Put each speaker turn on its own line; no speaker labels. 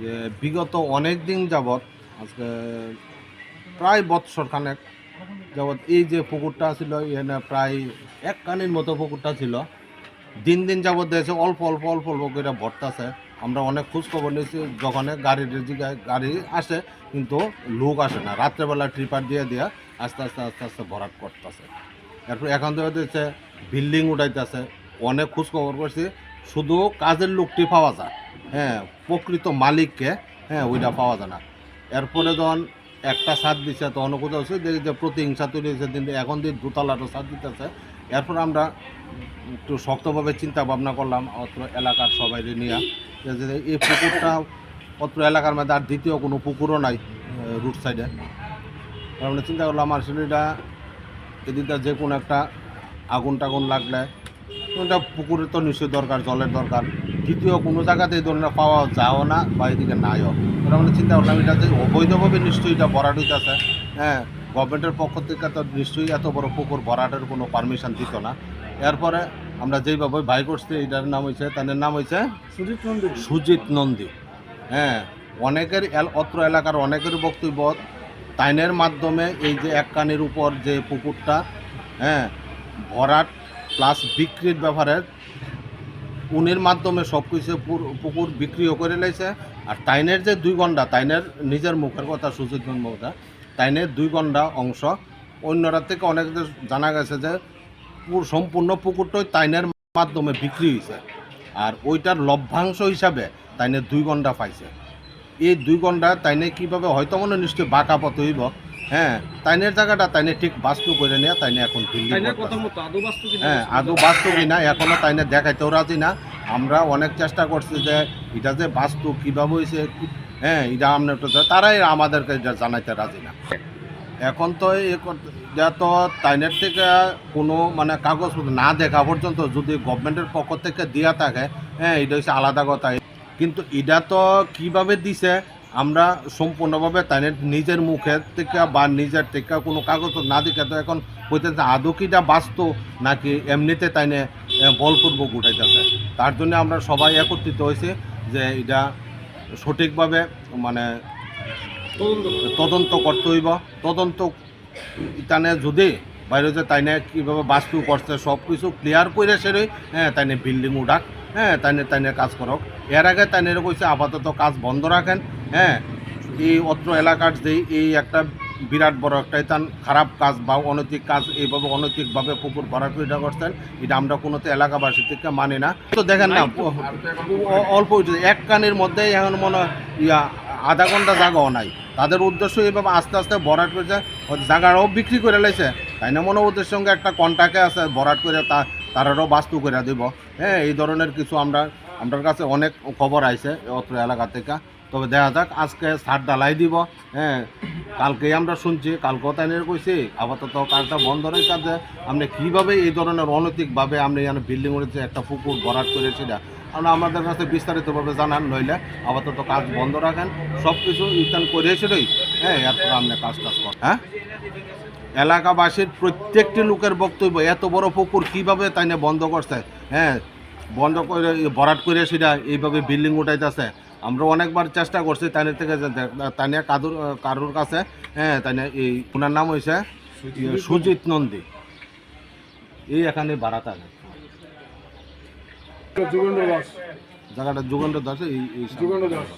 যে বিগত অনেক দিন যাবৎ, আজকে প্রায় বৎসর খানেক যাবৎ এই যে পুকুরটা ছিল, এখানে প্রায় এক কানির মতো পুকুরটা ছিল। দিন দিন যাবৎ দেখছে অল্প অল্প অল্প অল্প করে ভরতাছে। আমরা অনেক খোঁজ খবর নিয়েছি যখন গাড়ির গাড়ি আসে, কিন্তু লোক আসে না। রাত্রেবেলা ট্রিপার দিয়ে দিয়ে আস্তে আস্তে আস্তে আস্তে ভরাট করতেছে। এরপর এখন হচ্ছে বিল্ডিং উঠাইতেছে। অনেক খোঁজ খবর করছি। শুধু কাজের লোকটি পাওয়া যায়। হ্যাঁ প্রকৃত মালিককে হ্যাঁ ওইটা পাওয়া যায় না। এরপরে যখন একটা সাত দিচ্ছে তখন কোথাও হচ্ছে, দেখি যে প্রতিহিংসা তৈরি হয়েছে দিন এখন দিন দুতলাটা সাত দিতেছে, এরপর আমরা একটু শক্তভাবে চিন্তা ভাবনা করলাম, অত্র এলাকার সবাই নিয়ে। যে এই পুকুরটা অত্র এলাকার মধ্যে আর দ্বিতীয় কোনো পুকুরও নাই রুট সাইডে আমরা চিন্তা করলাম আর সেটা এদিকটা যে কোনো একটা আগুন টাগুন লাগলে পুকুরের তো নিশ্চয়ই দরকার, জলের দরকার। দ্বিতীয় কোনো জায়গাতে এই ধরনের পাওয়া যাও না বা এদিকে নাইও। ওরা মানে চিন্তা করলাম এটা যে অবৈধভাবে নিশ্চয়ই এটা ভরাট হইতেছে। হ্যাঁ গভর্নমেন্টের পক্ষ থেকে তো নিশ্চয়ই এত বড় পুকুর ভরাটের কোনো পারমিশন দিত না। এরপরে আমরা যেইভাবে ভাই করছি এটার নাম হয়েছে তাদের নাম হয়েছে
সুজিত নন্দী।
সুজিত নন্দী। হ্যাঁ অনেকের অত্র এলাকার অনেকের বক্তব্য তাইনের মাধ্যমে এই যে এক কানির উপর যে পুকুরটা হ্যাঁ ভরাট প্লাস বিক্রির ব্যাপারে উনির মাধ্যমে সব কিছু পুকুর বিক্রিও করে লাইছে আর তাইনের যে দুই ঘণ্টা তাইনের নিজের মুখের কথা সুজিত কথা তাইনের দুই ঘণ্টা অংশ, অন্যরা থেকে অনেক জানা গেছে যে সম্পূর্ণ পুকুরটাই তাইনের মাধ্যমে বিক্রি হয়েছে। আর ওইটার লভ্যাংশ হিসাবে তাইনে দুই ঘণ্টা পাইছে। এই দুই ঘণ্টা তাইনে কীভাবে হয়তো মনে নিশ্চয়ই বাঁকা পথ হইব হ্যাঁ তাইনের জায়গাটা তাইনে ঠিক বাস্তু করে নিয়ে তাইনে এখন
কিনা?
হ্যাঁ আদৌ বাস্তু কিনা এখনও তাইনে দেখাইতেও রাজি না। আমরা অনেক চেষ্টা করছি যে এটা যে বাস্তু কীভাবে হয়েছে হ্যাঁ এটা আমরা তারাই আমাদেরকে এটা জানাইতে রাজি না। এখন তো এ এটা তো তাইনের থেকে কোনো মানে কাগজপত্র না দেখা পর্যন্ত যদি গভর্নমেন্টের পক্ষ থেকে দেওয়া থাকে হ্যাঁ এটা হচ্ছে আলাদা কথা। কিন্তু এটা তো কীভাবে দিছে আমরা সম্পূর্ণভাবে তাইনের নিজের মুখের থেকে বা নিজের থেকে কোনো কাগজ না দেখে তো এখন হইতেছে আদৌ কিটা বাস্তু নাকি এমনিতে তাইনে বলপূর্বক উঠাইতেছে? তার জন্য আমরা সবাই একত্রিত হয়েছি যে এটা সঠিকভাবে মানে
তদন্ত
করতে হইব। তদন্ত ইতানে যদি বাইরে যে তাইনে কীভাবে বাস্তু করছে সব কিছু ক্লিয়ার করে সেরে হ্যাঁ তাইনে বিল্ডিং উঠাক। হ্যাঁ তাইনে তাইনে কাজ করক। এর আগে তাইনে কইছে আপাতত কাজ বন্ধ রাখেন হ্যাঁ। এই অত্র এলাকার যে এই একটা বিরাট বড় একটা ইতান খারাপ কাজ বা অনৈতিক কাজ এইভাবে অনৈতিকভাবে পুকুর করে করছেন এটা আমরা কোনোতে এলাকাবাসী থেকে মানি না। তো দেখেন না অল্প। এক কানের মধ্যেই এখন মনে হয় ইয়া আধা ঘণ্টা জাগাও নাই। তাদের উদ্দেশ্য এইভাবে আস্তে আস্তে ভরাট করেছে ওই জায়গাটাও বিক্রি করে লাইছে। তাই না মনে ওদের সঙ্গে একটা কন্ট্যাক্টে আছে ভরাট করে তা তারারও বাস্তু করে দিব। হ্যাঁ এই ধরনের কিছু আমরা আমার কাছে অনেক খবর আইছে অত্র এলাকা থেকে। তবে দেখা যাক, আজকে সার ডালাই দিব। হ্যাঁ কালকেই আমরা শুনছি, কালকেও তাই কইছি। আপাতত কাজটা বন্ধ রয়েছে যে আপনি কীভাবে এই ধরনের অনৈতিকভাবে আপনি এখানে বিল্ডিং উঠেছে একটা পুকুর ভরাট করেছি না আমরা আমাদের কাছে বিস্তারিতভাবে জানান, নইলে আপাতত কাজ বন্ধ রাখেন। সব কিছু রিটার্ন করেছিলই হ্যাঁ এরপর আপনি কাজ টাজ করেন হ্যাঁ? এলাকাবাসীর প্রত্যেকটি লোকের বক্তব্য এত বড় পুকুর কীভাবে তাই না বন্ধ করছে? হ্যাঁ বন্ধ করে ভরাট করে সেটা এইভাবে বিল্ডিং উঠাইতেছে। আমরা অনেকবার চেষ্টা করছি তাই থেকে যে তাই নিয়ে কাদুর কারুর কাছে হ্যাঁ তাই এই ওনার নাম হয়েছে সুজিত নন্দী। এই এখানে বাড়াতে
যুগেন্দ্র দাস।
জায়গাটা যুগেন্দ্র দাস এই এই
যুগেন্দ্র দাস।